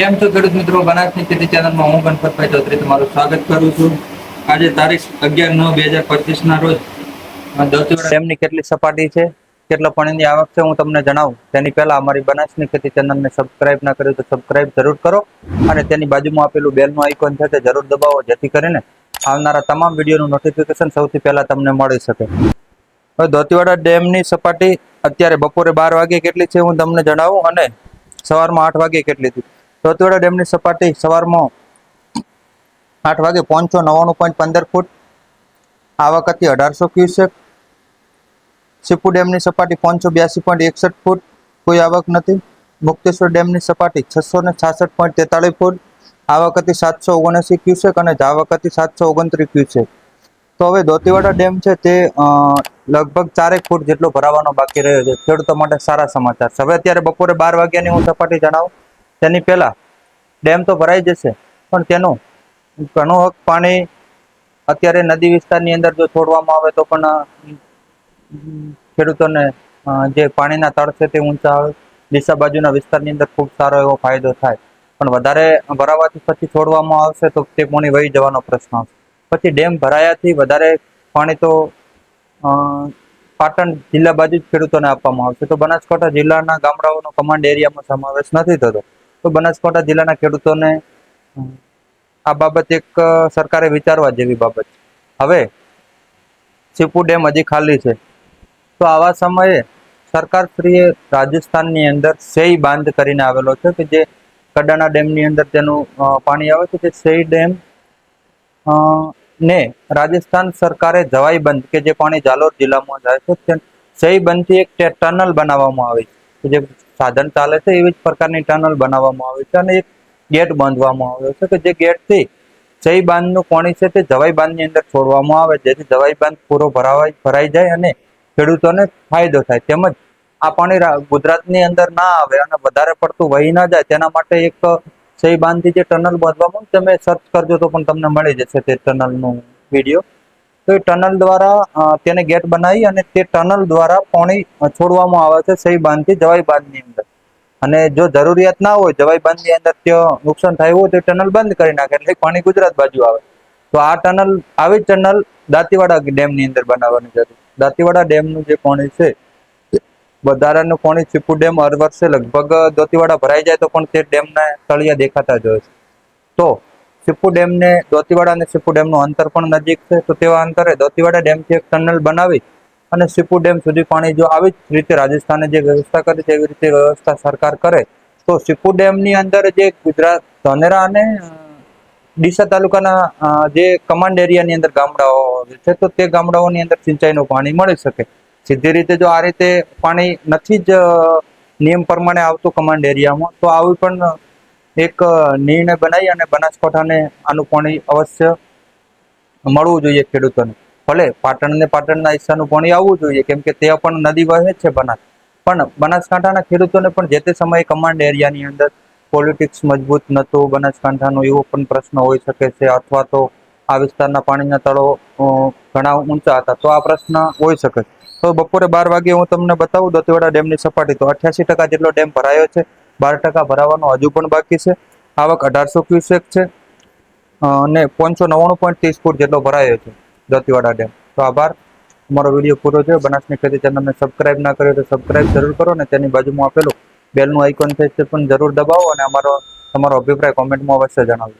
કેમ છો ખેડૂત મિત્રો? બનાસની ખેતી ચેનલમાં હું ગણપતભાઈ ચૌધરી તમારું સ્વાગત કરું છું. આજે તારીખ અગિયાર નવ બે હજાર પચીસ ના રોજ ડેમની કેટલી સપાટી છે? કેટલો પાણીની આવક છે હું તમને જણાવું. તેની પહેલા અમારી બનાસની ખેતી ચેનલને સબસ્ક્રાઇબ ના કર્યું તો સબસ્ક્રાઇબ જરૂર કરો અને તેની બાજુમાં આપેલું બેલનું આઇકોન છે તે જરૂર દબાવો, જેથી કરીને આવનારા તમામ વિડીયોનું નોટિફિકેશન સૌથી પહેલા તમને મળી શકે. હવે દોતીવાડા ડેમની સપાટી અત્યારે બપોરે બાર વાગે કેટલી છે હું તમને જણાવું અને સવારમાં આઠ વાગે કેટલી હતી? દોતીવાડા ડેમની સપાટી સવારમાં આઠ વાગે પહોંચો નવ્વાણું પોઈન્ટ પંદર ફૂટ. આવક હતી અઢારસો ક્યુસેક સિપુ ડેમની સપાટી પાંચસો બ્યાસી પોઈન્ટ એકસઠ ફૂટ. કોઈ આવક નથી. મુક્તેશ્વર ડેમની સપાટી છસો ને છાસઠ પોઈન્ટ તેતાળીસ ફૂટ. આવક હતી સાતસો ઓગણસી ક્યુસેક અને જાવક હતી સાતસો ઓગણત્રીસ ક્યુસેક તો હવે દોતીવાડા ડેમ છે તે લગભગ ચારેક ફૂટ જેટલો ભરાવાનો બાકી રહ્યો છે. ખેડૂતો માટે સારા સમાચાર. હવે અત્યારે બપોરે બાર વાગ્યાની હું સપાટી જણાવું. તેની પહેલા ડેમ તો ભરાઈ જશે, પણ તેનું ઘણો હક પાણી અત્યારે નદી વિસ્તારની અંદર જો છોડવામાં આવે તો પણ ખેડૂતોને જે પાણીના તળ છે તે ઊંચા આવે. ડીસા બાજુના વિસ્તારની અંદર ખૂબ સારો એવો ફાયદો થાય. પણ વધારે ભરાવાથી પછી છોડવામાં આવશે તો તે પાણી વહી જવાનો પ્રશ્ન આવશે. પછી ડેમ ભરાયાથી વધારે પાણી તો પાટણ જિલ્લા બાજુ જ ખેડૂતોને આપવામાં આવશે. તો બનાસકાંઠા જિલ્લાના ગામડાઓનો કમાન્ડ એરિયામાં સમાવેશ નથી થતો. તો બનાસકાંઠા જિલ્લાના ખેડૂતોને આ બાબત એક સરકારે વિચારવા જેવી બાબત છે. હવે સીપુ ડેમ હજી ખાલી છે. તો આવા સમયે સરકારશ્રીએ રાજસ્થાનની અંદર સેઈ બાંધ કરીને આવેલો છે કે જે કડાણા ડેમની અંદર તેનું પાણી આવે છે તે સેઈ ડેમ ને રાજસ્થાન સરકારે જવાઈ બંધ કે જે પાણી જાલોર જિલ્લામાં જાય છે સેઈ બંધથી એક ટનલ બનાવવામાં આવી છે. જે સાધન ચાલે છે, એવી જ પ્રકારની ટનલ બનાવવામાં આવી છે અને એક ગેટ બાંધવામાં આવ્યો છે કે જે ગેટથી સહી બાંધનું પાણી છે તે જવાઈ બાંધની અંદર છોડવામાં આવે, જેથી જવાઈ બાંધ પૂરો ભરાવાય, ભરાઈ જાય અને ખેડૂતોને ફાયદો થાય. તેમજ આ પાણી ગુજરાતની અંદર ના આવે અને વધારે પડતું વહી ના જાય, તેના માટે એક સહી બાંધથી જે ટનલ બાંધવામાં તમે સર્ચ કરજો તો પણ તમને મળી જશે તે ટનલનું વીડિયો તો એ ટનલ દ્વારા તેને ગેટ બનાવી અને તે ટનલ દ્વારા પાણી છોડવામાં આવે છે સહી બાંધથી જવાઈ બાંધની અંદર. અને જો જરૂરિયાત ના હોય જવાઈ બાંધની અંદર ત્યાં નુકસાન થયું હોય તો ટનલ બંધ કરી નાખે, એટલે પાણી ગુજરાત બાજુ આવે. તો આ ટનલ, આવી ટનલ દાંતીવાડા ડેમની અંદર બનાવવાની જરૂર. દાંતીવાડા ડેમનું જે પાણી છે, વધારાનું પાણી ચીપુ ડેમ હર વર્ષે લગભગ દોતીવાડા ભરાઈ જાય તો પણ તે ડેમના તળિયા દેખાતા જ હોય છે. તો સિપ્પુ ડેમને, દોતીવાડા અને સિપ્પુ ડેમનું અંતર પણ નજીક છે. તો તેવા અંતરે દોતીવાડા ડેમથી એક ટનલ બનાવી અને સિપુ ડેમ સુધી પાણી જો આવી જ રીતે રાજસ્થાને જે વ્યવસ્થા કરી એવી રીતે વ્યવસ્થા સરકાર કરે, તો સિપ્પુ ડેમની અંદર જે ગુજરાત ધાનેરા અને ડીસા તાલુકાના જે કમાન્ડ એરિયાની અંદર ગામડાઓ છે, તો તે ગામડાઓની અંદર સિંચાઈનું પાણી મળી શકે. સીધી રીતે જો આ રીતે પાણી નથી જ નિયમ પ્રમાણે આવતું કમાન્ડ એરિયામાં, તો આવી પણ એક નિર્ણય બનાવી અને બનાસકાંઠાને આનું પાણી અવશ્ય મળવું જોઈએ ખેડૂતોને. ભલે પાટણને પાટણના હિસ્સાનું પાણી આવવું જોઈએ, કેમ કે ત્યાં પણ નદી વહે છે બનાસ. પણ બનાસકાંઠાના ખેડૂતોને પણ જે તે સમયે કમાન્ડ એરિયાની અંદર પોલિટિક્સ મજબૂત નહોતું બનાસકાંઠાનો એવો પણ પ્રશ્ન હોઈ શકે છે અથવા તો આ વિસ્તારના પાણીના તળો ઘણા ઊંચા હતા, તો આ પ્રશ્ન હોઈ શકે તો બપોરે બાર વાગે હું તમને બતાવું, દોતીવાડા ડેમની સપાટી, તો અઠ્યાસી ટકા જેટલો ડેમ ભરાયો છે. બાર ટકા ભરાવાનો હજુ પણ બાકી છે. આવક અઢારસો ક્યુસેક છે. અને પાંચસો નવ્વાણું પોઈન્ટ ત્રીસ ફૂટ જેટલો ભરાયો છે દોતીવાડા ડેમ. તો આભાર. અમારો વીડિયો પૂરો થયો. બનાસની ખેતી ચેનલને સબસ્ક્રાઇબ ના કર્યો તો સબસ્ક્રાઇબ જરૂર કરો અને તેની બાજુમાં આપેલું બેલનું આઇકોન છે તે પણ જરૂર દબાવો અને અમારો, તમારો અભિપ્રાય કોમેન્ટમાં અવશ્ય જણાવજો